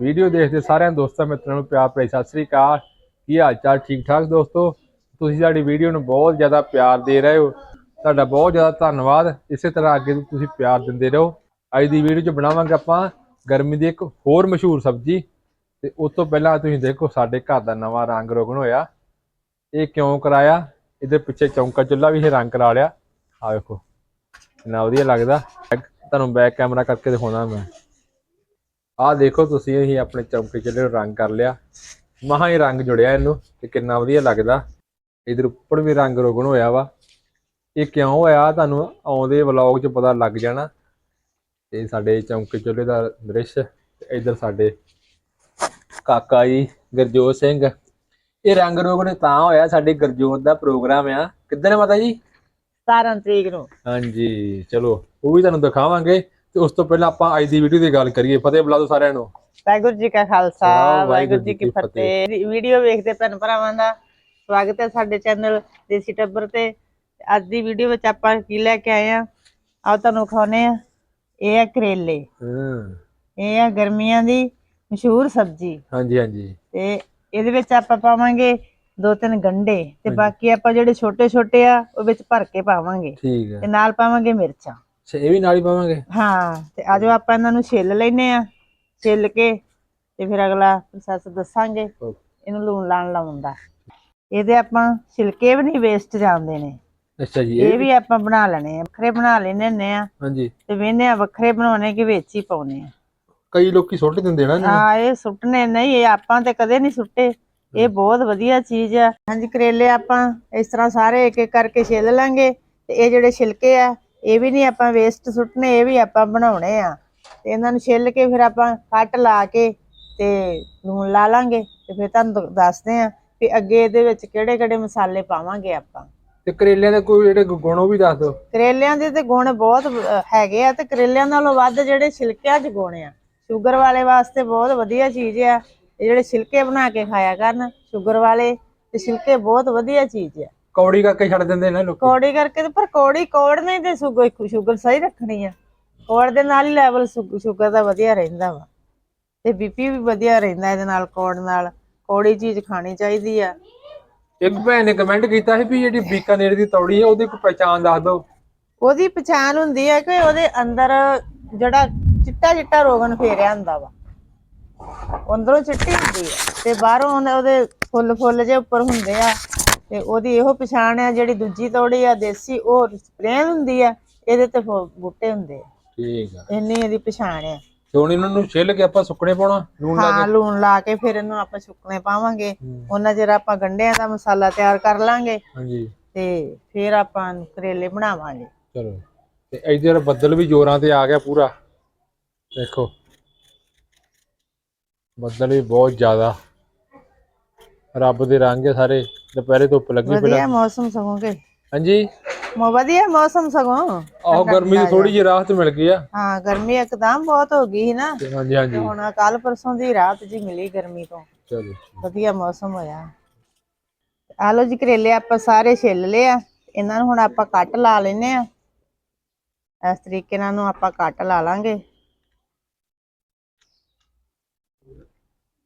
Video ਦੇਖਦੇ ਸਾਰਿਆਂ ਦੋਸਤਾਂ ਮਿੱਤਰਾਂ ਨੂੰ ਪਿਆਰ ਭਰੀ ਸਤਿ ਸ੍ਰੀ ਅਕਾਲ। ਕੀ ਹਾਲ ਚਾਲ? ਠੀਕ ਠਾਕ ਦੋਸਤੋ? ਤੁਸੀਂ ਸਾਡੀ ਵੀਡੀਓ ਨੂੰ ਬਹੁਤ ਜ਼ਿਆਦਾ ਪਿਆਰ ਦੇ ਰਹੇ ਹੋ। ਤੁਹਾਡਾ ਬਹੁਤ ਜ਼ਿਆਦਾ ਧੰਨਵਾਦ। ਇਸੇ ਤਰ੍ਹਾਂ ਅੱਗੇ ਵੀ ਤੁਸੀਂ ਪਿਆਰ ਦਿੰਦੇ ਰਹੋ। ਅੱਜ ਦੀ ਵੀਡੀਓ 'ਚ ਬਣਾਵਾਂਗੇ ਆਪਾਂ ਗਰਮੀ ਦੀ ਇੱਕ ਹੋਰ ਮਸ਼ਹੂਰ ਸਬਜ਼ੀ। ਤੇ ਉਸ ਤੋਂ ਪਹਿਲਾਂ ਤੁਸੀਂ ਦੇਖੋ ਸਾਡੇ ਘਰ ਦਾ ਨਵਾਂ ਰੰਗ ਰੋਗਣ ਹੋਇਆ। ਇਹ ਕਿਉਂ ਕਰਾਇਆ? ਇਹਦੇ ਪਿੱਛੇ ਚੌਂਕਾ ਚੁੱਲਾ ਵੀ ਇਹ ਰੰਗ ਕਰਾ ਲਿਆ। ਆ ਵੇਖੋ। ਕਿੰਨਾ ਵਧੀਆ ਲੱਗਦਾ। ਤੁਹਾਨੂੰ ਬੈਕ ਕੈਮਰਾ ਕਰਕੇ ਦਿਖਾਉਣਾ ਮੈਂ। ਆਹ ਦੇਖੋ ਤੁਸੀਂ ਅਸੀਂ ਆਪਣੇ ਚੌਂਕੇ ਚੁੱਲ੍ਹੇ ਨੂੰ ਰੰਗ ਕਰ ਲਿਆ। ਮਹਾ ਹੀ ਰੰਗ ਜੁੜਿਆ ਇਹਨੂੰ ਤੇ ਕਿੰਨਾ ਵਧੀਆ ਲੱਗਦਾ। ਇਧਰ ਉੱਪਰ ਵੀ ਰੰਗ ਰੋਗਨ ਹੋਇਆ ਵਾ। ਇਹ ਕਿਉਂ ਹੋਇਆ ਤੁਹਾਨੂੰ ਆਉਂਦੇ ਵਲੌਗ 'ਚ ਪਤਾ ਲੱਗ ਜਾਣਾ। ਤੇ ਸਾਡੇ ਚੌਂਕੇ ਚੁੱਲ੍ਹੇ ਦਾ ਦ੍ਰਿਸ਼ ਤੇ ਇਧਰ ਸਾਡੇ ਕਾਕਾ ਜੀ ਗੁਰਜੋਤ ਸਿੰਘ। ਇਹ ਰੰਗ ਰੋਗਨ ਤਾਂ ਹੋਇਆ ਸਾਡੇ ਗੁਰਜੋਤ ਦਾ ਪ੍ਰੋਗਰਾਮ ਆ। ਕਿੱਦਣ ਮਾਤਾ ਜੀ? 17 ਤਰੀਕ ਨੂੰ। ਹਾਂਜੀ ਚਲੋ ਉਹ ਵੀ ਤੁਹਾਨੂੰ ਦਿਖਾਵਾਂਗੇ। ਤੇ ਉਸ ਤੋਂ ਪਹਿਲਾਂ ਆਪਾਂ ਅੱਜ ਦੀ ਵੀਡੀਓ ਦੀ ਗੱਲ ਕਰੀਏ। ਫਤਿਹ ਬੁਲਾ ਦਿਓ ਸਾਰਿਆਂ ਨੂੰ। ਵਾਹਿਗੁਰੂ ਜੀ ਕਾ ਖਾਲਸਾ ਵਾਹਿਗੁਰੂ ਜੀ ਕੀ ਫਤਿਹ। ਵੀਡੀਓ ਵੇਖਦੇ ਭੈਣ ਭਰਾਵਾਂ ਦਾ ਸਵਾਗਤ ਹੈ ਸਾਡੇ ਚੈਨਲ ਦੇਸੀ ਟੱਬਰ ਤੇ। ਅੱਜ ਦੀ ਵੀਡੀਓ ਵਿੱਚ ਆਪਾਂ ਕੀ ਲੈ ਕੇ ਆਏ ਆ ਆਓ ਤੁਹਾਨੂੰ ਖਾਣੇ ਆ ਇਹ ਆ ਕਰੇਲੇ। ਹੂੰ। ਇਹ ਆ ਗਰਮੀਆਂ ਦੀ ਮਸ਼ਹੂਰ ਸਬਜ਼ੀ। ਹਾਂਜੀ ਹਾਂਜੀ। ਤੇ ਇਹਦੇ ਵਿੱਚ ਆਪਾਂ ਪਾਵਾਂਗੇ ਦੋ ਤਿੰਨ ਗੰਢੇ ਤੇ ਬਾਕੀ ਆਪਾਂ ਜਿਹੜੇ ਛੋਟੇ ਛੋਟੇ ਆ ਉਹ ਵਿੱਚ ਭਰ ਕੇ ਪਾਵਾਂਗੇ। ਠੀਕ ਹੈ। ਤੇ ਨਾਲ ਪਾਵਾਂਗੇ ਮਿਰਚਾਂ। ਅੱਛਾ ਇਹ ਵੀ ਨਾਲ ਹੀ ਪਾਵਾਂਗੇ? ਹਾਂ ਤੇ ਆਜੋ ਆਪਾਂ ਇਹਨਾਂ ਨੂੰ ਛਿੱਲ ਲੈਨੇ ਆ ਛਿੱਲ ਕੇ ਤੇ ਫਿਰ ਅਗਲਾ ਪ੍ਰੋਸੈਸ ਦੱਸਾਂਗੇ ਇਹਨੂੰ ਲੂਣ ਲਾਣ ਲਾਉਂਦਾ ਇਹਦੇ ਆਪਾਂ ਛਿਲਕੇ ਵੀ ਨਹੀਂ ਵੇਸਟ ਜਾਂਦੇ ਨੇ। ਅੱਛਾ ਜੀ ਇਹ ਵੀ ਆਪਾਂ ਬਣਾ ਲੈਣੇ ਆ ਵੱਖਰੇ ਬਣਾ ਲੈਨੇ ਹੁੰਦੇ ਆ। ਹਾਂਜੀ। ਤੇ ਵੇਨੇ ਆ ਵੱਖਰੇ ਬਣਾਉਣੇ ਕਿ ਵਿੱਚ ਹੀ ਪਾਉਣੇ ਆ। ਕਈ ਲੋਕੀ ਸੁੱਟ ਦਿੰਦੇ ਨਾ ਨੂੰ। ਆ ਇਹ ਸੁੱਟਨੇ ਨਹੀਂ ਇਹ ਆਪਾਂ ਤੇ ਕਦੇ ਨਹੀਂ ਸੁੱਟੇ। ਇਹ ਬਹੁਤ ਵਧੀਆ ਚੀਜ਼ ਆ। ਹਾਂਜੀ ਕਰੇਲੇ ਆਪਾਂ ਇਸ ਤਰ੍ਹਾਂ ਸਾਰੇ ਇੱਕ ਇੱਕ ਕਰਕੇ ਛਿੱਲ ਲਾਂਗੇ। ਤੇ ਇਹ ਜਿਹੜੇ ਛਿਲਕੇ ਆ ਇਹ ਵੀ ਨਹੀਂ ਆਪਾਂ ਵੇਸਟ ਸੁੱਟਨੇ ਇਹ ਵੀ ਆਪਾਂ ਬਣਾਉਣੇ ਆ। ਤੇ ਇਹਨਾਂ ਨੂੰ ਛਿੱਲ ਕੇ ਫਿਰ ਆਪਾਂ ਕੱਟ ਲਾ ਕੇ ਤੇ ਲੂਣ ਲਾ ਲਾਂਗੇ ਤੇ ਫਿਰ ਤੁਹਾਨੂੰ ਦੱਸਦੇ ਆ ਵੀ ਅੱਗੇ ਇਹਦੇ ਵਿੱਚ ਕਿਹੜੇ ਕਿਹੜੇ ਮਸਾਲੇ ਪਾਵਾਂਗੇ ਆਪਾਂ। ਤੇ ਕਰੇਲਿਆਂ ਦੇ ਕੋਈ ਜਿਹੜੇ ਗੁਣ ਉਹ ਵੀ ਦੱਸ ਦਿਓ। ਕਰੇਲਿਆਂ ਦੇ ਤੇ ਗੁਣ ਬਹੁਤ ਹੈਗੇ ਆ ਤੇ ਕਰੇਲਿਆਂ ਨਾਲੋਂ ਵੱਧ ਜਿਹੜੇ ਛਿਲਕਿਆਂ 'ਚ ਗੁਣ ਆ। ਸ਼ੂਗਰ ਵਾਲੇ ਵਾਸਤੇ ਬਹੁਤ ਵਧੀਆ ਚੀਜ਼ ਆ। ਇਹ ਜਿਹੜੇ ਛਿਲਕੇ ਬਣਾ ਕੇ ਖਾਇਆ ਕਰਨ ਸ਼ੂਗਰ ਵਾਲੇ ਤੇ ਛਿਲਕੇ ਬਹੁਤ ਵਧੀਆ ਚੀਜ਼ ਆ। ਕੌੜੀ ਕਰਕੇ ਛੱਡ ਦਿੰਦੇ ਨੇ ਲੋਕੀ। ਕੌੜੀ ਕਰਕੇ ਤੇ ਪਰ ਕੌੜੀ ਕੌੜ ਨਹੀਂ ਤੇ ਸ਼ੂਗਰ ਸ਼ੂਗਰ ਸਹੀ ਰੱਖਣੀ ਆ। ਕੌੜ ਦੇ ਨਾਲ ਹੀ ਲੈਵਲ ਸ਼ੂਗਰ ਦਾ ਵਧੀਆ ਰਹਿੰਦਾ ਵਾ। ਤੇ ਬੀਪੀ ਵੀ ਵਧੀਆ ਰਹਿੰਦਾ ਇਹਦੇ ਨਾਲ ਕੌੜ ਨਾਲ। ਕੌੜੀ ਚੀਜ਼ ਖਾਣੀ ਚਾਹੀਦੀ ਆ। ਇੱਕ ਭੈਣ ਨੇ ਕਮੈਂਟ ਕੀਤਾ ਸੀ ਵੀ ਜਿਹੜੀ ਬੀਕਾਨੇਰ ਦੀ ਤੌੜੀ ਹੈ ਉਹਦੀ ਕੋਈ ਪਹਿਚਾਣ ਦੱਸ ਦਿਓ। ਉਹਦੀ ਪਛਾਣ ਹੁੰਦੀ ਹੈ ਕਿ ਉਹਦੇ ਅੰਦਰ ਜਿਹੜਾ ਚਿੱਟਾ ਚਿੱਟਾ ਰੋਗਨ ਫੇਰਿਆ ਹੁੰਦਾ ਵਾ। ਅੰਦਰੋਂ ਚਿੱਟੀ ਹੁੰਦੀ ਹੈ ਤੇ ਬਾਹਰੋਂ ਉਹਦੇ ਫੁੱਲ ਫੁੱਲ ਜੇ ਉੱਪਰ ਹੁੰਦੇ ਆ। ਤੇ ਉਹਦੀ ਇਹੋ ਪਛਾਣ ਆ ਜਿਹੜੀ ਦੂਜੀ ਤੌੜੀ ਆ ਦੇਸੀ ਉਹ ਸਪਰੇਅ ਹੁੰਦੀ ਆ ਇਹਦੇ ਤੇ ਫੁ- ਬੂਟੇ ਹੁੰਦੇ ਆ। ਠੀਕ ਆ। ਇੰਨੀ ਇਹਦੀ ਪਛਾਣ ਆ। ਤੇ ਹੁਣ ਇਹਨਾਂ ਨੂੰ ਛਿੱਲ ਕੇ ਆਪਾਂ ਸੁੱਕਣੇ ਪਾਉਣਾ? ਲੂਣ ਲਾ ਹਾਂ ਲੂਣ ਲਾ ਕੇ ਫਿਰ ਇਹਨੂੰ ਆਪਾਂ ਸੁੱਕਣੇ ਪਾਵਾਂਗੇ। ਉਹਨਾਂ ਚਿਰ ਆਪਾਂ ਗੰਢਿਆਂ ਦਾ ਮਸਾਲਾ ਤਿਆਰ ਕਰ ਲਾਂਗੇ। ਹਾਂਜੀ। ਤੇ ਫਿਰ ਆਪਾਂ ਕਰੇਲੇ ਬਣਾਵਾਂਗੇ। ਚਲੋ। ਤੇ ਇਧਰ ਬੱਦਲ ਵੀ ਜ਼ੋਰਾਂ ਤੇ ਆ ਗਿਆ ਪੂਰਾ। ਦੇਖੋ। ਬੱਦਲ ਵੀ ਬਹੁਤ ਜ਼ਿਆਦਾ। ਰੱਬ ਦੇ ਰੰਗ ਹੈ ਸਾਰੇ। ਦੁਪਹਿਰੇ ਧੁੱਪ ਲੱਗੀ ਵਧੀਆ ਮੌਸਮ ਸਗੋਂ ਕੇ? ਹਾਂਜੀ। ਮੋ ਵਧੀਆ ਮੌਸਮ ਸਗੋਂ। ਆਹ ਗਰਮੀ ਦੀ ਥੋੜੀ ਜਿਹੀ ਰਾਹਤ ਮਿਲ ਗਈ ਆ। ਹਾਂ ਗਰਮੀ ਇੱਕਦਮ ਬਹੁਤ ਹੋ ਗਈ ਨਾ। ਤੇ ਹਾਂਜੀ ਹਾਂਜੀ। ਹੁਣ ਕੱਲ ਪਰਸੋਂ ਦੀ ਰਾਤ ਜੀ ਮਿਲੀ ਗਰਮੀ ਤੋਂ। ਚਲੋ। ਵਧੀਆ ਮੌਸਮ ਹੋਇਆ। ਆ ਲੋ ਜੀ ਕਰੇਲੇ ਆਪਾਂ ਸਾਰੇ ਛਿੱਲ ਲਏ ਆ। ਇਹਨਾਂ ਨੂੰ ਹੁਣ ਆਪਾਂ ਕੱਟ ਲਾ ਲੈਨੇ ਆ। ਇਸ ਤਰੀਕੇ ਨਾਲ ਨੂੰ ਆਪਾਂ ਕੱਟ ਲਾ ਲਾਂਗੇ।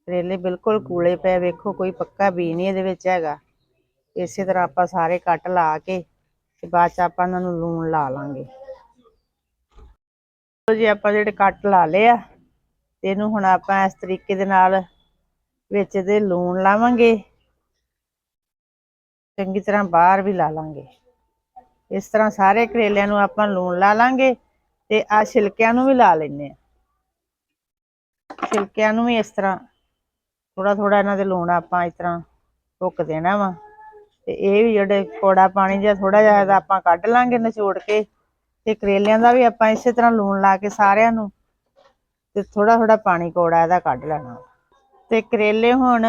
ਕਰੇਲੇ ਬਿਲਕੁਲ ਕੂਲੇ ਪਏ ਵੇਖੋ ਕੋਈ ਪੱਕਾ ਬੀ ਨਹੀਂ ਇਹਦੇ ਵਿੱਚ ਹੈਗਾ। ਇਸੇ ਤਰ੍ਹਾਂ ਆਪਾਂ ਸਾਰੇ ਕੱਟ ਲਾ ਕੇ ਤੇ ਬਾਅਦ ਚ ਆਪਾਂ ਇਹਨਾਂ ਨੂੰ ਲੂਣ ਲਾ ਲਾਂਗੇ। ਲਓ ਜੀ, ਆਪਾਂ ਜਿਹੜੇ ਕੱਟ ਲਾ ਲਏ ਆ, ਤੇ ਇਹਨੂੰ ਹੁਣ ਆਪਾਂ ਇਸ ਤਰੀਕੇ ਦੇ ਨਾਲ ਵਿੱਚ ਦੇ ਲੂਣ ਲਾਵਾਂਗੇ। ਚੰਗੀ ਤਰ੍ਹਾਂ ਬਾਹਰ ਵੀ ਲਾ ਲਾਂਗੇ। ਇਸ ਤਰ੍ਹਾਂ ਸਾਰੇ ਕਰੇਲਿਆਂ ਨੂੰ ਆਪਾਂ ਲੂਣ ਲਾ ਲਾਂਗੇ ਤੇ ਆ ਛਿਲਕਿਆਂ ਨੂੰ ਵੀ ਲਾ ਲੈਨੇ ਆ। ਛਿਲਕਿਆਂ ਨੂੰ ਵੀ ਇਸ ਤਰ੍ਹਾਂ ਥੋੜਾ ਥੋੜਾ ਇਹਨਾਂ ਦੇ ਲੂਣ ਆਪਾਂ ਇਸ ਤਰ੍ਹਾਂ ਭੁੱਕ ਦੇਣਾ ਵਾ। ਤੇ ਇਹ ਵੀ ਜਿਹੜੇ ਕੋੜਾ ਪਾਣੀ ਜਿਹਾ ਥੋੜਾ ਜਿਹਾ ਇਹਦਾ ਆਪਾਂ ਕੱਢ ਲਾਂਗੇ ਨਿਚੋੜ ਕੇ ਤੇ ਕਰੇਲਿਆਂ ਦਾ ਵੀ ਆਪਾਂ ਇਸੇ ਤਰ੍ਹਾਂ ਲੂਣ ਲਾ ਕੇ ਸਾਰਿਆਂ ਨੂੰ ਤੇ ਥੋੜਾ ਥੋੜਾ ਪਾਣੀ ਕੋੜਾ ਇਹਦਾ ਕੱਢ ਲੈਣਾ। ਤੇ ਕਰੇਲੇ ਹੁਣ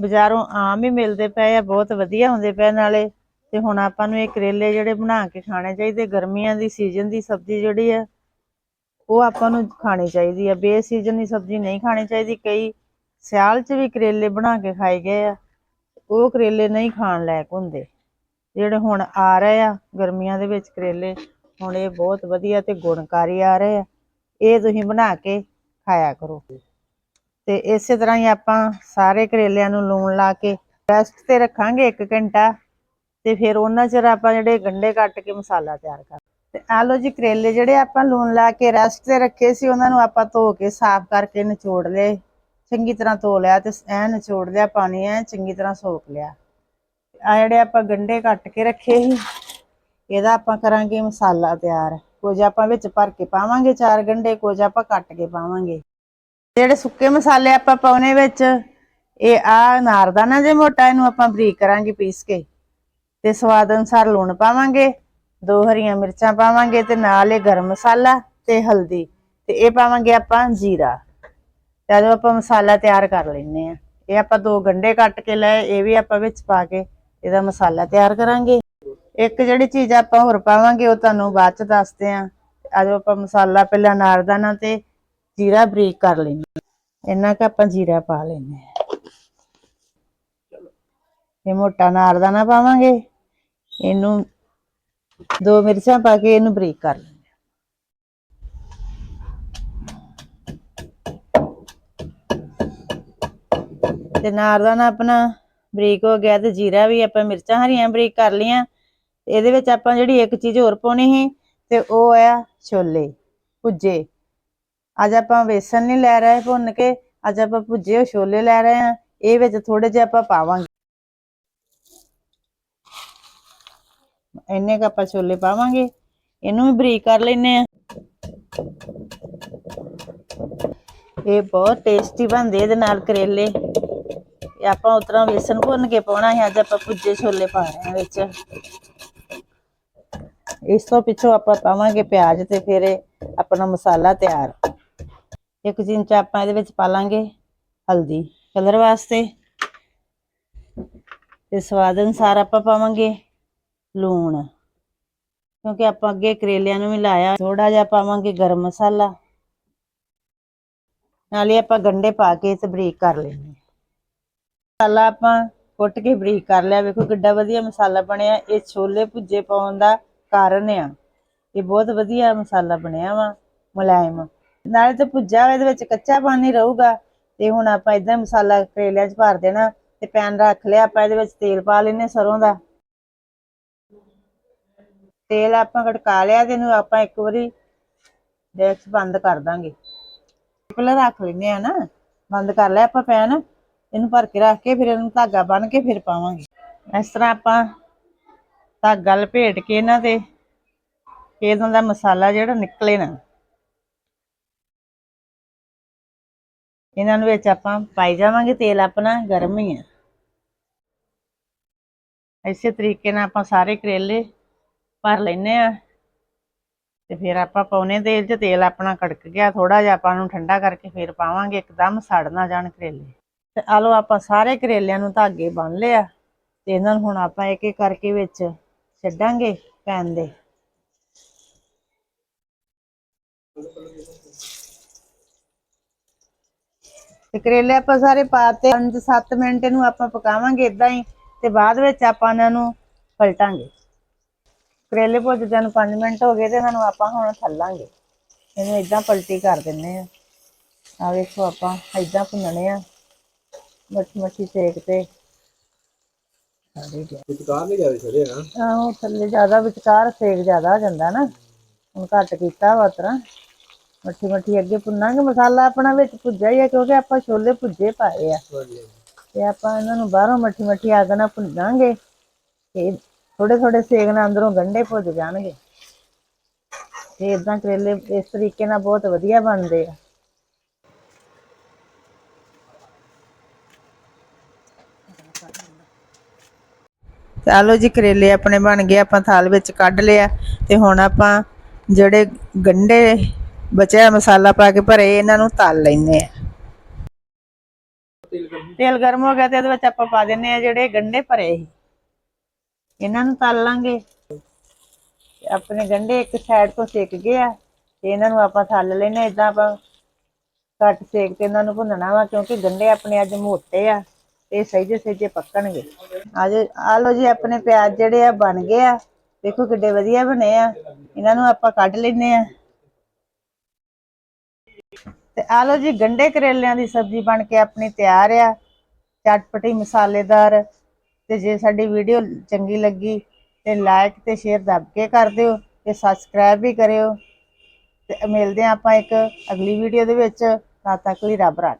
ਬਾਜ਼ਾਰੋਂ ਆਮ ਹੀ ਮਿਲਦੇ ਪਏ ਆ, ਬਹੁਤ ਵਧੀਆ ਹੁੰਦੇ ਪਏ ਨਾਲੇ। ਤੇ ਹੁਣ ਆਪਾਂ ਨੂੰ ਇਹ ਕਰੇਲੇ ਜਿਹੜੇ ਬਣਾ ਕੇ ਖਾਣੇ ਚਾਹੀਦੇ, ਗਰਮੀਆਂ ਦੀ ਸੀਜ਼ਨ ਦੀ ਸਬਜ਼ੀ ਜਿਹੜੀ ਆ, ਉਹ ਆਪਾਂ ਨੂੰ ਖਾਣੀ ਚਾਹੀਦੀ ਆ। ਬੇ ਸੀਜ਼ਨ ਦੀ ਸਬਜ਼ੀ ਨਹੀਂ ਖਾਣੀ ਚਾਹੀਦੀ, ਕਈ ਸਿਆਲ 'ਚ ਵੀ ਕਰੇਲੇ ਬਣਾ ਕੇ ਖਾਏ ਗਏ ਆ। ਉਹ ਕਰੇਲੇ ਨਹੀਂ ਖਾਣ ਲਾਇਕ ਹੁੰਦੇ। ਜਿਹੜੇ ਹੁਣ ਆ ਰਹੇ ਆ, ਗਰਮੀਆਂ ਦੇ ਵਿੱਚ ਕਰੇਲੇ, ਹੁਣ ਇਹ ਬਹੁਤ ਵਧੀਆ ਤੇ ਗੁਣਕਾਰੀ ਆ ਰਹੇ ਆ। ਇਹ ਤੁਸੀਂ ਬਣਾ ਕੇ ਖਾਇਆ ਕਰੋ। ਤੇ ਇਸੇ ਤਰ੍ਹਾਂ ਹੀ ਆਪਾਂ ਸਾਰੇ ਕਰੇਲਿਆਂ ਨੂੰ ਲੂਣ ਲਾ ਕੇ ਰੈਸਟ ਤੇ ਰੱਖਾਂਗੇ 1 ਘੰਟਾ। ਤੇ ਫਿਰ ਉਹਨਾਂ ਚਿਰ ਆਪਾਂ ਜਿਹੜੇ ਗੰਡੇ ਕੱਟ ਕੇ ਮਸਾਲਾ ਤਿਆਰ ਕਰ ਤੇ ਆ ਲੋ ਜੀ ਕਰੇਲੇ ਜਿਹੜੇ ਆਪਾਂ ਲੂਣ ਲਾ ਕੇ ਰੈਸਟ ਤੇ ਰੱਖੇ ਸੀ, ਉਹਨਾਂ ਨੂੰ ਆਪਾਂ ਧੋ ਕੇ ਸਾਫ਼ ਕਰਕੇ ਨਿਚੋੜ ਲਏ। ਚੰਗੀ ਤਰ੍ਹਾਂ ਧੋ ਲਿਆ ਤੇ ਐ ਨਿਚੋੜ ਲਿਆ, ਪਾਣੀ ਐ ਚੰਗੀ ਤਰ੍ਹਾਂ ਸੋਕ ਲਿਆ। ਆ ਜਿਹੜੇ ਆਪਾਂ ਗੰਡੇ ਕੱਟ ਕੇ ਰੱਖੇ ਸੀ, ਇਹਦਾ ਆਪਾਂ ਕਰਾਂਗੇ ਮਸਾਲਾ ਤਿਆਰ। ਕੁਝ ਆਪਾਂ ਵਿੱਚ ਭਰ ਕੇ ਪਾਵਾਂਗੇ ਚਾਰ ਗੰਡੇ, ਕੁਝ ਆਪਾਂ ਕੱਟ ਕੇ ਪਾਵਾਂਗੇ। ਜਿਹੜੇ ਸੁੱਕੇ ਮਸਾਲੇ ਆਪਾਂ ਪਾਉਣੇ ਵਿੱਚ, ਇਹ ਆ ਨਾਰਦਾਨਾ ਜੇ ਮੋਟਾ, ਇਹਨੂੰ ਆਪਾਂ ਬਰੀਕ ਕਰਾਂਗੇ ਪੀਸ ਕੇ। ਤੇ ਸਵਾਦ ਅਨੁਸਾਰ ਲੂਣ ਪਾਵਾਂਗੇ, ਦੋ ਹਰੀਆਂ ਮਿਰਚਾਂ ਪਾਵਾਂਗੇ ਤੇ ਨਾਲ ਇਹ ਗਰਮ ਮਸਾਲਾ ਤੇ ਹਲਦੀ। ਤੇ ਇਹ ਪਾਵਾਂਗੇ ਆਪਾਂ ਜੀਰਾ। ਤੇ ਜਦੋਂ ਆਪਾਂ ਮਸਾਲਾ ਤਿਆਰ ਕਰ ਲੈਨੇ ਆ ਇਹ ਆਪਾਂ ਦੋ ਗੰਡੇ ਕੱਟ ਕੇ ਲਏ ਇਹ ਵੀ ਆਪਾਂ ਵਿੱਚ ਪਾ ਕੇ ਇਹਦਾ ਮਸਾਲਾ ਤਿਆਰ ਕਰਾਂਗੇ। ਇੱਕ ਜਿਹੜੀ ਚੀਜ਼ ਆਪਾਂ ਹੋਰ ਪਾਵਾਂਗੇ, ਉਹ ਤੁਹਾਨੂੰ ਬਾਅਦ ਚ ਦੱਸਦੇ ਆ ਜਦੋਂ ਆਪਾਂ ਮਸਾਲਾ ਪਹਿਲਾਂ ਨਾਰਦਾਨਾ ਤੇ ਜੀਰਾ ਬਰੀਕ ਕਰ ਲੈਂਦੇ ਹਾਂ। ਇੰਨਾ ਕੁ ਆਪਾਂ ਜੀਰਾ ਪਾ ਲੈਨੇ ਆ ਇਹ ਮੋਟਾ ਨਾਰਦਾਨਾ ਪਾਵਾਂਗੇ। ਇਹਨੂੰ ਦੋ ਮਿਰਚਾਂ ਪਾ ਕੇ ਇਹਨੂੰ ਬਰੀਕ ਕਰ ਲੈਂਦੇ ਤੇ ਨਾਰਦਾਨਾ ਆਪਣਾ ਬਰੀਕ ਹੋ ਗਿਆ ਤੇ ਜੀਰਾ ਵੀ ਆਪਾਂ ਮਿਰਚਾਂ ਹਰੀਆਂ ਬਰੀਕ ਕਰ ਲਈਆਂ। ਇਹਦੇ ਵਿੱਚ ਆਪਾਂ ਜਿਹੜੀ ਇੱਕ ਚੀਜ਼ ਹੋਰ ਪਾਉਣੀ ਸੀ ਤੇ ਉਹ ਆ ਛੋਲੇ ਭੁੱਜੇ। ਅੱਜ ਆਪਾਂ ਵੇਸਣ ਨਹੀਂ ਲੈ ਰਹੇ ਭੁੰਨ ਕੇ, ਅੱਜ ਆਪਾਂ ਭੁੱਜੇ ਛੋਲੇ ਲੈ ਰਹੇ ਹਾਂ। ਇਹ ਵਿੱਚ ਥੋੜੇ ਜਿਹਾ ਆਪਾਂ ਪਾਵਾਂਗੇ। ਇੰਨੇ ਕ ਆਪਾਂ ਛੋਲੇ ਪਾਵਾਂਗੇ। ਇਹਨੂੰ ਵੀ ਬਰੀਕ ਕਰ ਲੈਨੇ ਆ ਇਹ ਬਹੁਤ ਟੇਸਟੀ ਬਣਦੇ ਇਹਦੇ ਨਾਲ ਕਰੇਲੇ। ਤੇ ਆਪਾਂ ਉਤਰਾ ਵੇਸਣ ਭੁੰਨ ਕੇ ਪਾਉਣਾ ਹੈ ਅੱਜ ਆਪਾਂ ਭੁੱਜੇ ਛੋਲੇ ਪਾ ਰਹੇ ਵਿੱਚ। ਇਸ ਤੋਂ ਪਿੱਛੋਂ ਆਪਾਂ ਪਾਵਾਂਗੇ ਪਿਆਜ਼ ਤੇ ਫਿਰ ਆਪਣਾ ਮਸਾਲਾ ਤਿਆਰ। ਇੱਕ ਚਮਚਾ ਆਪਾਂ ਇਹਦੇ ਵਿੱਚ ਪਾ ਲਾਂਗੇ ਹਲਦੀ ਕਲਰ ਵਾਸਤੇ। ਤੇ ਸਵਾਦ ਅਨੁਸਾਰ ਆਪਾਂ ਪਾਵਾਂਗੇ ਲੂਣ। ਕਿਉਂਕਿ ਆਪਾਂ ਅੱਗੇ ਕਰੇਲਿਆਂ ਨੂੰ ਵੀ ਲਾਇਆ ਥੋੜਾ ਜਿਹਾ ਪਾਵਾਂਗੇ ਗਰਮ ਮਸਾਲਾ। ਨਾਲੇ ਆਪਾਂ ਗੰਡੇ ਪਾ ਕੇ ਤੇ ਬਰੀਕ ਕਰ ਲੈਣੇ ਮਸਾਲਾ ਆਪਾਂ ਕੁੱਟ ਕੇ ਬਰੀਕ ਕਰ ਲਿਆ। ਵੇਖੋ ਕਿੱਡਾ ਵਧੀਆ ਮਸਾਲਾ ਬਣਿਆ। ਇਹ ਛੋਲੇ ਭੁੱਜੇ ਪਾਉਣ ਦਾ ਕਾਰਨ ਆ। ਇਹ ਬਹੁਤ ਵਧੀਆ ਮਸਾਲਾ ਬਣਿਆ ਵਾ, ਮੁਲਾਇਮ। ਨਾਲੇ ਤੇ ਭੁੱਜਾ ਇਹਦੇ ਵਿੱਚ ਕੱਚਾ ਪਾਣੀ ਰਹੂਗਾ। ਤੇ ਹੁਣ ਆਪਾਂ ਇਦਾਂ ਮਸਾਲਾ ਕਰੇਲਿਆਂ 'ਚ ਭਰ ਦੇਣਾ ਤੇ ਪੈਨ ਰੱਖ ਲਿਆ। ਆਪਾਂ ਇਹਦੇ ਵਿੱਚ ਤੇਲ ਪਾ ਲੈਨੇ ਸਰੋਂ ਦਾ। ਤੇਲ ਆਪਾਂ ਗੜਕਾ ਲਿਆ ਤੇ ਇਹਨੂੰ ਆਪਾਂ ਇੱਕ ਵਾਰੀ ਗੈਸ ਬੰਦ ਕਰ ਦਾਂਗੇ। ਪਹਿਲਾਂ ਰੱਖ ਲੈਨੇ ਆ ਨਾ। ਬੰਦ ਕਰ ਲਿਆ ਆਪਾਂ ਪੈਨ। ਇਹਨੂੰ ਭਰ ਕੇ ਰੱਖ ਕੇ ਫਿਰ ਇਹਨੂੰ ਧਾਗਾ ਬੰਨ ਕੇ ਫਿਰ ਪਾਵਾਂਗੇ। ਇਸ ਤਰ੍ਹਾਂ ਆਪਾਂ ਧਾਗਾ ਲਪੇਟ ਕੇ ਇਹਨਾਂ ਤੇ ਇਹਨਾਂ ਦਾ ਮਸਾਲਾ ਜਿਹੜਾ ਨਿਕਲੇ ਨਾ। ਇਹਨਾਂ ਨੂੰ ਵਿੱਚ ਆਪਾਂ ਪਾਈ ਜਾਵਾਂਗੇ ਤੇਲ ਆਪਣਾ ਗਰਮ ਹੀ ਆ। ਇਸੇ ਤਰੀਕੇ ਨਾਲ ਆਪਾਂ ਸਾਰੇ ਕਰੇਲੇ ਭਰ ਲੈਨੇ ਆ। ਤੇ ਫਿਰ ਆਪਾਂ ਪਾਉਨੇ ਤੇਲ 'ਚ ਤੇਲ ਆਪਣਾ ਕੜਕ ਗਿਆ। ਥੋੜਾ ਜਿਹਾ ਆਪਾਂ ਨੂੰ ਠੰਡਾ ਕਰਕੇ ਫਿਰ ਪਾਵਾਂਗੇ। ਇੱਕਦਮ ਸੜ ਨਾ ਜਾਣ ਕਰੇਲੇ। ਤੇ ਆ ਲਓ ਆਪਾਂ ਸਾਰੇ ਕਰੇਲਿਆਂ ਨੂੰ ਧਾਗੇ ਬੰਨ ਲਿਆ ਤੇ ਇਹਨਾਂ ਨੂੰ ਹੁਣ ਆਪਾਂ ਇੱਕ ਇੱਕ ਕਰਕੇ ਵਿੱਚ ਛੱਡਾਂਗੇ ਪੈਨ ਦੇ। ਤੇ ਕਰੇਲੇ ਆਪਾਂ ਸਾਰੇ ਪਾਤੇ 5-7 ਮਿੰਟ ਇਹਨੂੰ ਆਪਾਂ ਪਕਾਵਾਂਗੇ ਇਦਾਂ ਹੀ ਤੇ ਬਾਅਦ ਵਿੱਚ ਆਪਾਂ ਇਹਨਾਂ ਨੂੰ ਪਲਟਾਂਗੇ। ਕਰੇਲੇ ਭੁੱਜਦਿਆਂ ਨੂੰ 5 ਮਿੰਟ ਹੋ ਗਏ ਤੇ ਇਹਨਾਂ ਨੂੰ ਆਪਾਂ ਹੁਣ ਥੱਲਾਂਗੇ। ਇਹਨੂੰ ਇਦਾਂ ਪਲਟੀ ਕਰ ਦਿੰਨੇ ਆ। ਆ ਵੇਖੋ ਆਪਾਂ ਇਦਾਂ ਭੁੰਨਣੇ ਆ। ਮੱਠੀ ਮੱਠੀ ਸੇਕ ਤੇ। ਵਿਚਕਾਰ ਨਹੀਂ ਜਾਂਦੇ ਛੜੇ ਨਾ? ਆਹੋ ਥੱਲੇ ਜ਼ਿਆਦਾ ਵਿਚਕਾਰ ਸੇਕ ਜ਼ਿਆਦਾ ਹੋ ਜਾਂਦਾ ਨਾ। ਹੁਣ ਘੱਟ ਕੀਤਾ ਵਾ ਮੱਠੀ ਮੱਠੀ ਅੱਗੇ ਭੁੰਨਾਂਗੇ ਮਸਾਲਾ ਆਪਣਾ ਵਿੱਚ ਭੁੱਜਿਆ ਹੀ ਆ ਕਿਉਂਕਿ ਆਪਾਂ ਛੋਲੇ ਭੁੱਜੇ ਪਾਏ ਆ। ਤੇ ਆਪਾਂ ਇਹਨਾਂ ਨੂੰ ਬਾਹਰੋਂ ਮੱਠੀ ਮੱਠੀ ਅੱਗ ਨਾਲ ਭੁੰਨਾਂਗੇ ਤੇ ਥੋੜੇ ਥੋੜੇ ਸੇਕ ਨਾਲ ਅੰਦਰੋਂ ਗੰਢੇ ਭੁੱਜ ਜਾਣਗੇ। ਤੇ ਇਦਾਂ ਕਰੇਲੇ ਇਸ ਤਰੀਕੇ ਨਾਲ ਬਹੁਤ ਵਧੀਆ ਬਣਦੇ ਆ। ਚਲੋ ਜੀ ਕਰੇਲੇ ਆਪਣੇ ਬਣ ਗਏ, ਆਪਾਂ ਥਾਲ ਵਿੱਚ ਕੱਢ ਲਿਆ ਤੇ ਹੁਣ ਆਪਾਂ ਜਿਹੜੇ ਗੰਢੇ ਬਚਿਆ ਮਸਾਲਾ ਪਾ ਕੇ ਭਰੇ, ਇਹਨਾਂ ਨੂੰ ਤਲ ਲੈਨੇ ਆ। ਤੇਲ ਗਰਮ ਹੋ ਗਿਆ ਤੇ ਇਹਦੇ ਵਿੱਚ ਆਪਾਂ ਪਾ ਦਿੰਨੇ ਆ ਜਿਹੜੇ ਗੰਢੇ ਭਰੇ ਸੀ। ਇਹਨਾਂ ਨੂੰ ਤਲ ਲਾਂਗੇ। ਆਪਣੇ ਗੰਢੇ ਇੱਕ ਸਾਈਡ ਤੋਂ ਸੇਕ ਗਏ ਆ ਤੇ ਇਹਨਾਂ ਨੂੰ ਆਪਾਂ ਤਲ ਲੈਨੇ ਇਦਾਂ ਆਪਾਂ ਘੱਟ ਸੇਕ ਤੇ ਇਹਨਾਂ ਨੂੰ ਭੁੰਨਣਾ ਵਾ ਕਿਉਂਕਿ ਗੰਢੇ ਆਪਣੇ ਅੱਜ ਮੋਟੇ ਆ। ਇਹ ਸਹਿਜੇ ਸਹਿਜੇ ਪੱਕਣਗੇ। ਅੱਜ ਆ ਲੋ ਜੀ, ਆਪਣੇ ਪਿਆਜ਼ ਜਿਹੜੇ ਆ ਬਣ ਗਏ ਆ। ਦੇਖੋ ਕਿੱਡੇ ਵਧੀਆ ਬਣੇ ਆ। ਇਹਨਾਂ ਨੂੰ ਆਪਾਂ ਕੱਢ ਲੈਨੇ ਆ। ਤੇ ਆ ਲਓ ਜੀ ਗੰਡੇ ਕਰੇਲਿਆਂ ਦੀ ਸਬਜ਼ੀ ਬਣ ਕੇ ਆਪਣੀ ਤਿਆਰ ਆ। ਚਟਪਟੀ ਮਸਾਲੇਦਾਰ। ਤੇ ਜੇ ਸਾਡੀ ਵੀਡੀਓ ਚੰਗੀ ਲੱਗੀ, ਤੇ ਲਾਈਕ ਤੇ ਸ਼ੇਅਰ ਦੱਬ ਕੇ ਕਰ ਦਿਓ ਤੇ ਸਬਸਕ੍ਰਾਈਬ ਵੀ ਕਰਿਓ। ਤੇ ਮਿਲਦੇ ਹਾਂ ਆਪਾਂ ਇੱਕ ਅਗਲੀ ਵੀਡੀਓ ਦੇ ਵਿੱਚ। ਤਦ ਤੱਕ ਲਈ ਰੱਬ ਰੱਖ।